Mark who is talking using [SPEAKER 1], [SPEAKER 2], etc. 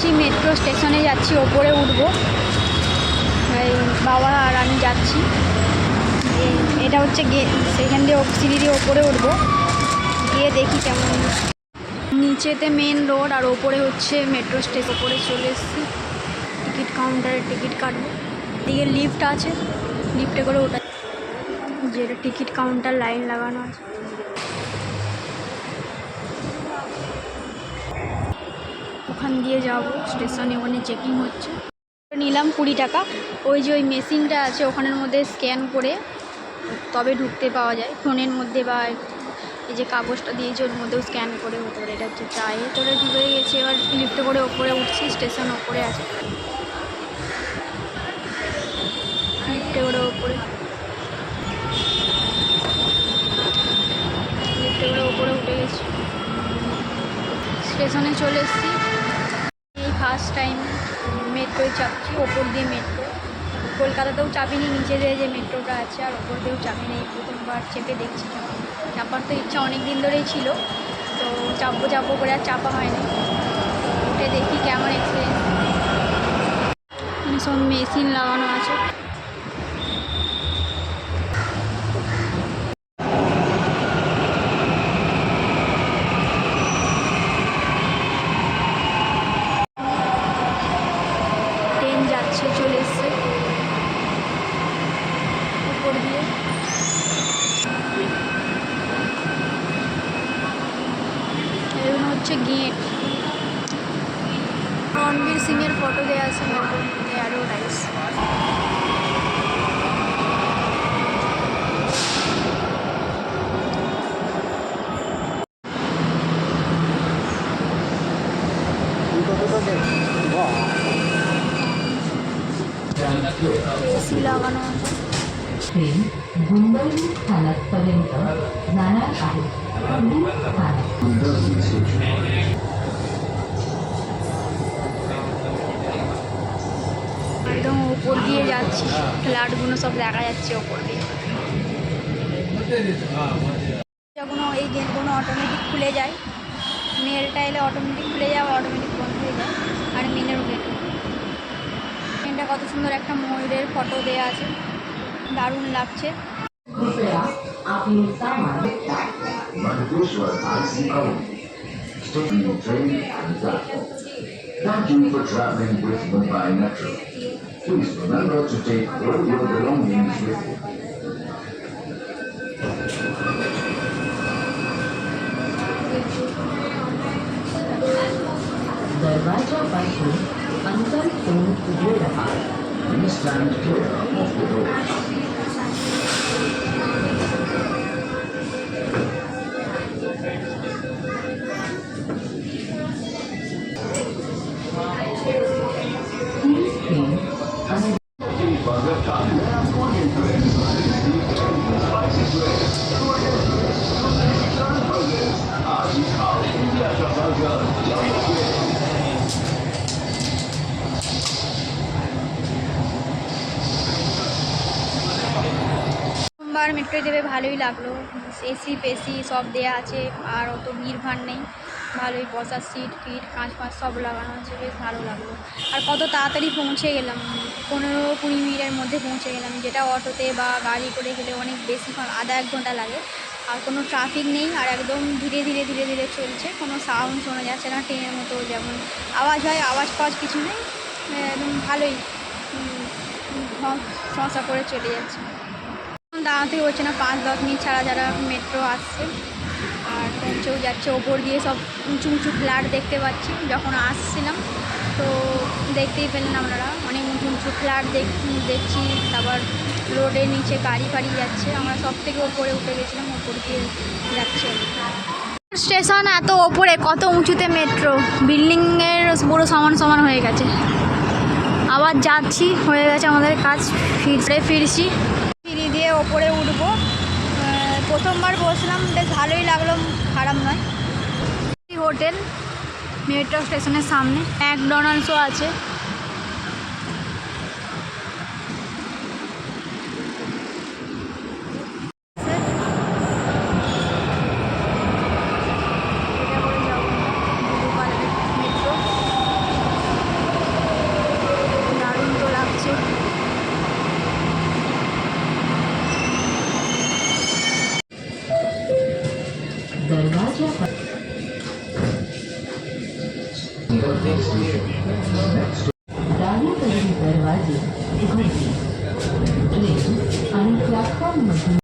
[SPEAKER 1] যাচ্ছি মেট্রো স্টেশনে যাচ্ছি, ওপরে উঠবো। বাবা আর আমি যাচ্ছি। এটা হচ্ছে গে, সেখান দিয়ে সিঁড়ি দিয়ে ওপরে উঠবো। গিয়ে দেখি কেমন। নিচেতে মেন রোড আর ওপরে হচ্ছে মেট্রো স্টেশন ওপরে চলে এসেছি। টিকিট কাউন্টারে টিকিট কাটবো। দিকে লিফট আছে। লিফটে করে ওঠা যেটা টিকিট কাউন্টার লাইন লাগানো আছে। ওখান দিয়ে যাব, স্টেশনে ওখানে চেকিং হচ্ছে। নিলাম কুড়ি টাকা। ওই যে ওই মেশিনটা আছে, ওখানের মধ্যে স্ক্যান করে তবে ঢুকতে পাওয়া যায়। ফোনের মধ্যে বা এই যে কাগজটা দিয়েছে ওর মধ্যেও স্ক্যান করে হতে পারে এটা হচ্ছে চায়ে তোরে ঢুকে গেছে এবার লিফটে করে ওপরে উঠছি স্টেশন ওপরে আছে। লিফটে করে ওপরে। লিফটে করে ওপরে উঠে গেছি। স্টেশনে চলে এসেছি। ফার্স্ট টাইম মেট্রোয় চাপছি ওপর দিয়ে মেট্রো কলকাতাতেও চাপিনি নিচে দিয়ে যে মেট্রোটা আছে, আর ওপর দিয়েও চাপিনি এই প্রথমবার চেপে দেখছি। চাপার তো ইচ্ছা অনেক দিন ধরেই ছিল, তো চাপবো চাপবো করে আর চাপা হয়নি উঠে দেখি কেমন এক্সপিরিয়েন্স সব মেশিন লাগানো আছে। যাচ্ছে চলে এসছে। উপর দিয়ে। হচ্ছে গেট। রণবীর সিং এর ফটো দেওয়া আছে অ্যাডভার্টাইজ এসি লাগানো একদম ওপর দিয়ে যাচ্ছি। ফ্ল্যাটগুলো সব দেখা যাচ্ছে ওপর দিয়ে। যখন এই গেটগুলো অটোমেটিক খুলে যায় মেলটা এলে অটোমেটিক খুলে যাওয়া অটোমেটিক বন্ধ হয়ে যায় আর মেনের গেট কত সুন্দর একটা ময়ূরের ফটো দেওয়া আছে দারুণ লাগছে
[SPEAKER 2] कृपया आपले सामान
[SPEAKER 3] Madhukeshwar ICO. Station train and platform. Thank you for traveling with Mumbai Metro. Please remember to take all your belongings with you.
[SPEAKER 2] दरवाजापासून another phone to verify.
[SPEAKER 3] Please stand clear of the doors.
[SPEAKER 1] সোমবার মেট্রোয় চেপে ভালোই লাগল AC পেসি সব দেয়া আছে, আর অত ভিড় ভাড় নেই। ভালোই বসার সিট ফিট কাঁচ ফাঁচ সব লাগানো আছে, বেশ ভালো লাগল। আর কত তাড়াতাড়ি পৌঁছে গেলাম, পনেরো কুড়ি মিনিটের মধ্যে পৌঁছে গেলাম, যেটা অটোতে বা গাড়ি করে গেলে অনেক বেশি আধা এক ঘণ্টা লাগে। আর কোনো ট্রাফিক নেই, আর একদম ধীরে ধীরে ধীরে ধীরে চলছে, কোনো সাউন্ড শোনা যাচ্ছে না, ট্রেনের মতো যেমন আওয়াজ হয়, আওয়াজ ফাওয়াজ কিছু নেই, একদম ভালোই সমস্যা করে চলে যাচ্ছে। দাঁড়াতেই হচ্ছে না, পাঁচ, দশ মিনিট ছাড়া যারা মেট্রো আসছে। আর পৌঁছেও যাচ্ছে, ওপর দিয়ে সব উঁচু উঁচু ফ্ল্যাট দেখতে পাচ্ছি, যখন আসছিলাম, তো দেখতেই পেলেন আপনারা, অনেক উঁচু উঁচু ফ্ল্যাট দেখ দেখছি, তারপর রোডের নিচে গাড়ি ফাড়ি যাচ্ছে, আমরা সব থেকে ওপরে উঠে গেছিলাম, ওপর দিয়ে যাচ্ছে। স্টেশন এত ওপরে, কত উঁচুতে মেট্রো বিল্ডিংয়ের পুরো সমান সমান হয়ে গেছে। আবার যাচ্ছি, হয়ে গেছে আমাদের কাজ ফিরে ফিরছি। ওপরে উঠবো। প্রথমবার বসলাম বেশ ভালোই লাগল, খারাপ নয়। হোটেল মেট্রো স্টেশনের সামনে। ম্যাকডোনাল্ডসও আছে।
[SPEAKER 3] દરવાજે અને પ્લેટફોર્મ